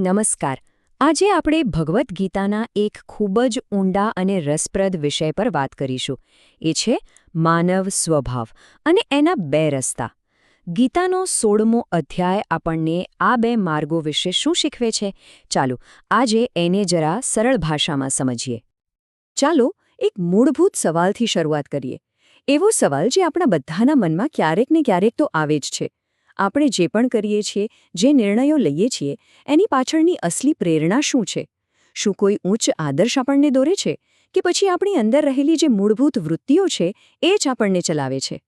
નમસ્કાર. આજે આપણે ભગવદ્ ગીતાના એક ખૂબ જ ઊંડા અને રસપ્રદ વિષય પર વાત કરીશું. એ છે માનવ સ્વભાવ અને એના બે રસ્તા. ગીતાનો સોળમો અધ્યાય આપણને આ બે માર્ગો વિશે શું શીખવે છે? ચાલો, આજે એને જરા સરળ ભાષામાં સમજીએ. ચાલો, એક મૂળભૂત સવાલથી શરૂઆત કરીએ. એવો સવાલ જે આપણા બધાના મનમાં ક્યારેક ને ક્યારેક તો આવે જ છે. આપણે જે પણ કરીએ છીએ, જે નિર્ણયો લઈએ છીએ, એની પાછળની અસલી પ્રેરણા શું છે? શું કોઈ ઉચ્ચ આદર્શ આપણને દોરે છે? કે પછી આપણી અંદર રહેલી જે મૂળભૂત વૃત્તિઓ છે, એ જ આપણને ચલાવે છે?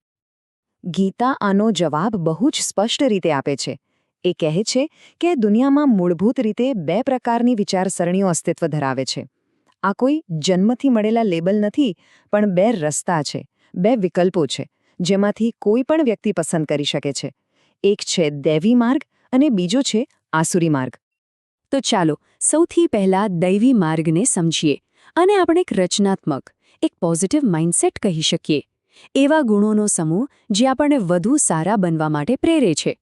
ગીતા આનો જવાબ બહુ જ સ્પષ્ટ રીતે આપે છે. એ કહે છે કે દુનિયામાં મૂળભૂત રીતે બે પ્રકારની વિચારસરણીઓ અસ્તિત્વ ધરાવે છે. આ કોઈ જન્મથી મળેલા લેબલ નથી, પણ બે રસ્તા છે, બે વિકલ્પો છે, જેમાંથી કોઈ પણ વ્યક્તિ પસંદ કરી શકે છે. એક છે દૈવી માર્ગ અને બીજો છે આસુરી માર્ગ. તો ચાલો, સૌથી પહેલા દૈવી માર્ગને સમજીએ અને આપણે એક રચનાત્મક, એક પોઝિટિવ માઇન્ડસેટ કહી શકીએ. એવા ગુણોનો સમૂહ જે આપણને વધુ સારા બનવા માટે પ્રેરે છે.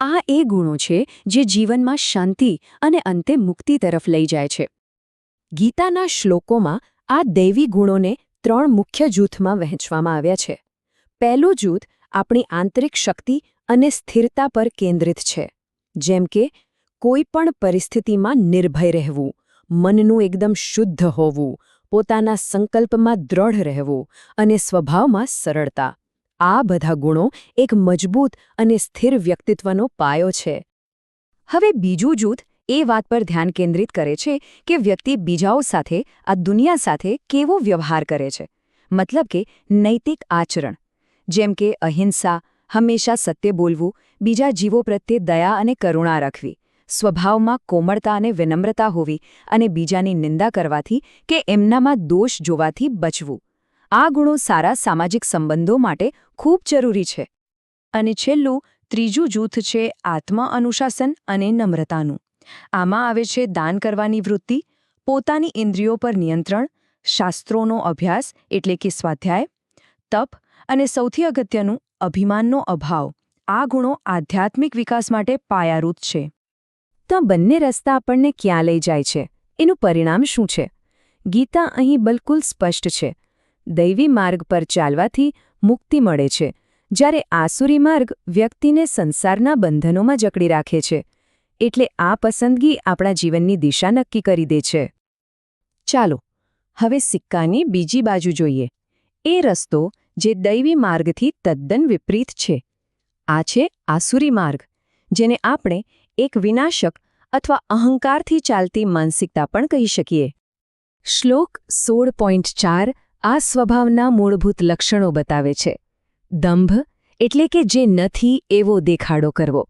આ એ ગુણો છે જે જીવનમાં શાંતિ અને અંતે મુક્તિ તરફ લઈ જાય છે. ગીતાના શ્લોકોમાં આ દૈવી ગુણોને ત્રણ મુખ્ય જૂથમાં વહેંચવામાં આવ્યા છે. પહેલું જૂથ આપણી આંતરિક શક્તિ અને સ્થિરતા પર કેન્દ્રિત છે. જેમ કે, કોઈ પણ પરિસ્થિતિમાં નિર્ભય રહેવું, મનનું એકદમ શુદ્ધ હોવું, પોતાના સંકલ્પમાં દ્રઢ રહેવું અને સ્વભાવમાં સરળતા. આ બધા ગુણો એક મજબૂત અને સ્થિર વ્યક્તિત્વનો પાયો છે. હવે બીજું જૂથ એ વાત પર ધ્યાન કેન્દ્રિત કરે છે કે વ્યક્તિ બીજાઓ સાથે, આ દુનિયા સાથે કેવો વ્યવહાર કરે છે. મતલબ કે નૈતિક આચરણ. જેમ કે અહિંસા હંમેશા સત્ય બોલવું, બીજા જીવો પ્રત્યે દયા અને કરુણા રાખવી. સ્વભાવમાં કોમળતા અને વિનમ્રતા હોવી અને બીજાની નિંદા કરવાથી કે એમનામાં દોષ જોવાથી બચવું. આ ગુણો સારા સામાજિક સંબંધો માટે ખૂબ જરૂરી છે. અને છેલ્લું, ત્રીજું જૂથ છે આત્મા અનુશાસન અને નમ્રતાનું. આમાં આવે છે દાન કરવાની વૃત્તિ, પોતાની ઇન્દ્રિયો પર નિયંત્રણ, શાસ્ત્રોનો અભ્યાસ એટલે કે સ્વાધ્યાય, તપ અને સૌથી અગત્યનું અભિમાનનો અભાવ. આ ગુણો આધ્યાત્મિક વિકાસ માટે પાયારૂત છે. તો બંને રસ્તા આપણને ક્યાં લઈ જાય છે? એનું પરિણામ શું છે? ગીતા અહીં બિલકુલ સ્પષ્ટ છે. દૈવી માર્ગ પર ચાલવાથી મુક્તિ મળે છે. જ્યારે આસુરી માર્ગ વ્યક્તિને સંસારના બંધનોમાં જકડી રાખે છે, એટલે આ પસંદગી આપણા જીવનની દિશા નક્કી કરી દે છે. ચાલો, હવે સિક્કાની બીજી બાજુ જોઈએ. એ રસ્તો જે દૈવી માર્ગથી તદ્દન વિપરીત છે. આ છે આસુરી માર્ગ, જેને આપણે એક વિનાશક અથવા અહંકારથી ચાલતી માનસિકતા પણ કહી શકીએ. શ્લોક સોળ પોઈન્ટ ચાર આ સ્વભાવના મૂળભૂત લક્ષણો બતાવે છે. દંભ એટલે કે જે નથી એવો દેખાડો કરવો,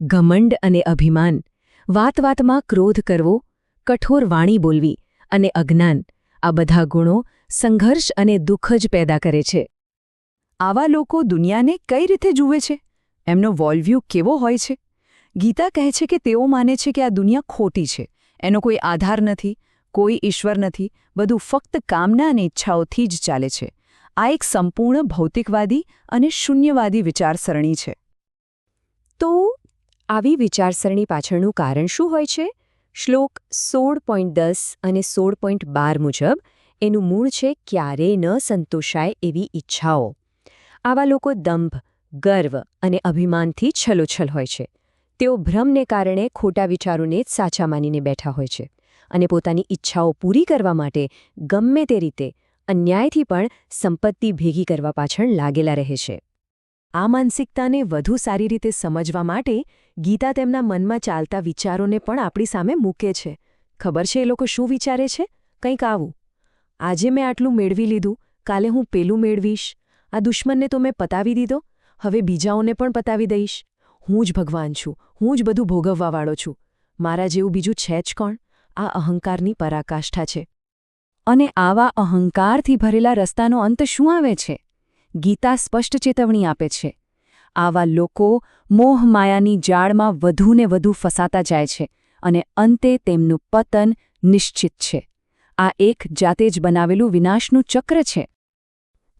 ઘમંડ અને અભિમાન, વાત વાતમાં ક્રોધ કરવો, કઠોર વાણી બોલવી અને અજ્ઞાન, આ બધા ગુણો સંઘર્ષ અને દુઃખ જ પેદા કરે છે. આવા લોકો દુનિયાને કઈ રીતે જુએ છે? એમનો વોલ્વ્યુ કેવો હોય છે? ગીતા કહે છે કે તેઓ માને છે કે આ દુનિયા ખોટી છે. એનો કોઈ આધાર નથી, કોઈ ઈશ્વર નથી, બધું ફક્ત કામના અને ઈચ્છાઓથી જ ચાલે છે. આ એક સંપૂર્ણ ભૌતિકવાદી અને શૂન્યવાદી વિચારસરણી છે. તો આવી વિચારસરણી પાછળનું કારણ શું હોય છે? શ્લોક સોળ પોઈન્ટ દસ અને સોળ પોઈન્ટ બાર મુજબ, એનું મૂળ છે ક્યારેય ન સંતોષાય એવી ઈચ્છાઓ. આવા લોકો દંભ, ગર્વ અને અભિમાનથી છલોછલ હોય છે. તેઓ ભ્રમને કારણે ખોટા વિચારોને જ સાચા માનીને બેઠા હોય છે અને પોતાની ઈચ્છાઓ પૂરી કરવા માટે ગમે તે રીતે અન્યાયથી પણ સંપત્તિ ભેગી કરવા પાછળ લાગેલા રહે છે. આ માનસિકતાને વધુ સારી રીતે સમજવા માટે ગીતા તેમના મનમાં ચાલતા વિચારોને પણ આપણી સામે મૂકે છે. ખબર છે એ લોકો શું વિચારે છે? કંઈક આવું. આજે મેં આટલું મેળવી લીધું, કાલે હું પેલું મેળવીશ. આ દુશ્મનને તો મેં પતાવી દીધો. હવે બીજાઓને પણ પતાવી દઈશ. હું જ ભગવાન છું. હું જ બધું ભોગવવાવાળો છું. મારા જેવું બીજું છે જ કોણ? આ અહંકારની પરાકાષ્ઠા છે. અને આવા અહંકારથી ભરેલા રસ્તાનો અંત શું આવે છે? ગીતા સ્પષ્ટ ચેતવણી આપે છે. આવા લોકો મોહ માયાની જાળમાં વધુને વધુ ફસાતા જાય છે અને અંતે તેમનું પતન નિશ્ચિત છે. આ એક જાતે જ બનાવેલું વિનાશનું ચક્ર છે.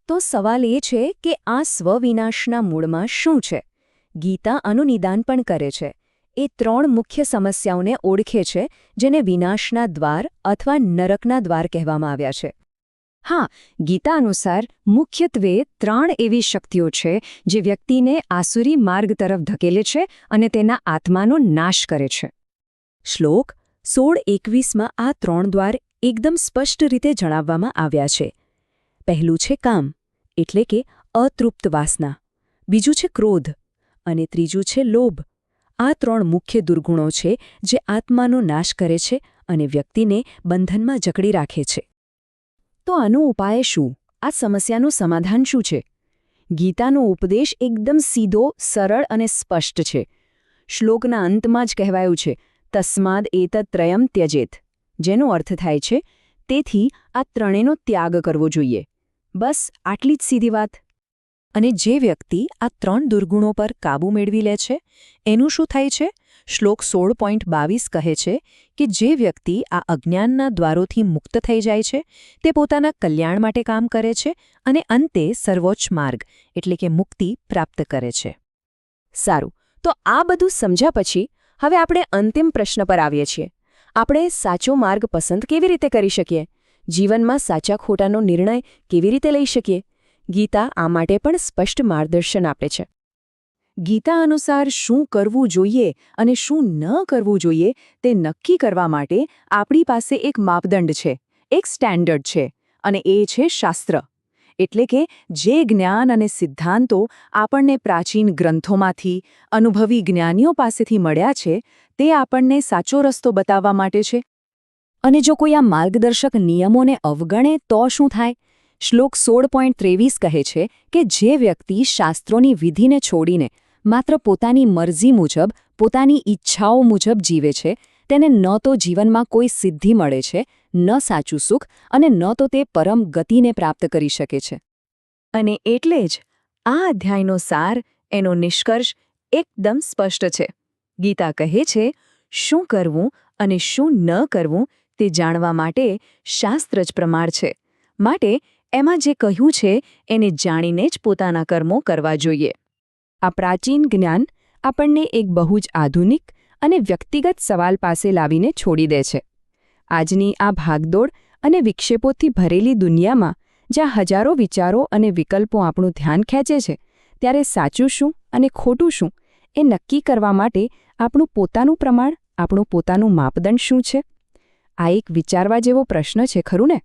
તો સવાલ એ છે કે આ સ્વવિનાશના મૂળમાં શું છે? ગીતા આનું નિદાન પણ કરે છે. એ ત્રણ મુખ્ય સમસ્યાઓને ઓળખે છે, જેને વિનાશના દ્વાર અથવા નરકના દ્વાર કહેવામાં આવ્યા છે. હા, ગીતા અનુસાર મુખ્યત્વે ત્રણ એવી શક્તિઓ છે, જે વ્યક્તિને આસુરી માર્ગ તરફ ધકેલે છે અને તેના આત્માનો નાશ કરે છે. શ્લોક સોળ એકવીસમાં આ ત્રણ દ્વાર એકદમ સ્પષ્ટ રીતે જણાવવામાં આવ્યા છે. પહેલું છે કામ, એટલે કે અતૃપ્ત વાસના. બીજું છે ક્રોધ, અને ત્રીજું છે લોભ. આ ત્રણ મુખ્ય દુર્ગુણો છે જે આત્માનો નાશ કરે છે અને વ્યક્તિને બંધનમાં જકડી રાખે છે. તો આનો ઉપાય શું? આ સમસ્યાનું સમાધાન શું છે? ગીતાનો ઉપદેશ એકદમ સીધો, સરળ અને સ્પષ્ટ છે. શ્લોકના અંતમાં જ કહેવાયું છે, તસ્માદ એતત્રયમ ત્યજેત. જેનો અર્થ થાય છે, તેથી આ ત્રણેયનો ત્યાગ કરવો જોઈએ. બસ આટલી જ સીધી વાત. અને જે વ્યક્તિ આ ત્રણ દુર્ગુણો પર કાબૂ મેળવી લે છે, એનું શું થાય છે? શ્લોક સોળ પોઈન્ટ બાવીસ કહે છે કે જે વ્યક્તિ આ અજ્ઞાનના દ્વારોથી મુક્ત થઈ જાય છે, તે પોતાના કલ્યાણ માટે કામ કરે છે અને અંતે સર્વોચ્ચ માર્ગ, એટલે કે મુક્તિ, પ્રાપ્ત કરે છે. સારું, તો આ બધું સમજ્યા પછી હવે આપણે અંતિમ પ્રશ્ન પર આવીએ છીએ. આપણે સાચો માર્ગ પસંદ કેવી રીતે કરી શકીએ? જીવનમાં સાચા ખોટાનો નિર્ણય કેવી રીતે લઈ શકીએ? ગીતા આ માટે પણ સ્પષ્ટ માર્ગદર્શન આપે છે. ગીતા અનુસાર શું કરવું જોઈએ અને શું ન કરવું જોઈએ તે નક્કી કરવા માટે આપણી પાસે એક માપદંડ છે, એક સ્ટેન્ડર્ડ છે અને એ છે શાસ્ત્ર. એટલે કે જે જ્ઞાન અને સિદ્ધાંતો આપણને પ્રાચીન ગ્રંથોમાંથી, અનુભવી જ્ઞાનીઓ પાસેથી મળ્યા છે, તે આપણને સાચો રસ્તો બતાવવા માટે છે. અને જો કોઈ આ માર્ગદર્શક નિયમોને અવગણે, તો શું થાય? શ્લોક સોળ પોઈન્ટ ત્રેવીસ કહે છે કે જે વ્યક્તિ શાસ્ત્રોની વિધિને છોડીને માત્ર પોતાની મરજી મુજબ, પોતાની ઈચ્છાઓ મુજબ જીવે છે, તેને ન તો જીવનમાં કોઈ સિદ્ધિ મળે છે, ન સાચું સુખ અને ન તો તે પરમ ગતિને પ્રાપ્ત કરી શકે છે. અને એટલે જ આ અધ્યાયનો સાર, એનો નિષ્કર્ષ એકદમ સ્પષ્ટ છે. ગીતા કહે છે, શું કરવું અને શું ન કરવું તે જાણવા માટે શાસ્ત્ર જ પ્રમાણ છે. માટે એમાં જે કહ્યું છે, એને જાણીને જ પોતાના કર્મો કરવા જોઈએ. આ પ્રાચીન જ્ઞાન આપણને એક બહુ જ આધુનિક અને વ્યક્તિગત સવાલ પાસે લાવીને છોડી દે છે. આજની આ ભાગદોડ અને વિક્ષેપોથી ભરેલી દુનિયામાં જ્યાં હજારો વિચારો અને વિકલ્પો આપણું ધ્યાન ખેંચે છે, ત્યારે સાચું શું અને ખોટું શું એ નક્કી કરવા માટે આપણું પોતાનું પ્રમાણ, આપણું પોતાનું માપદંડ શું છે? આ એક વિચારવા જેવો પ્રશ્ન છે ખરું ને?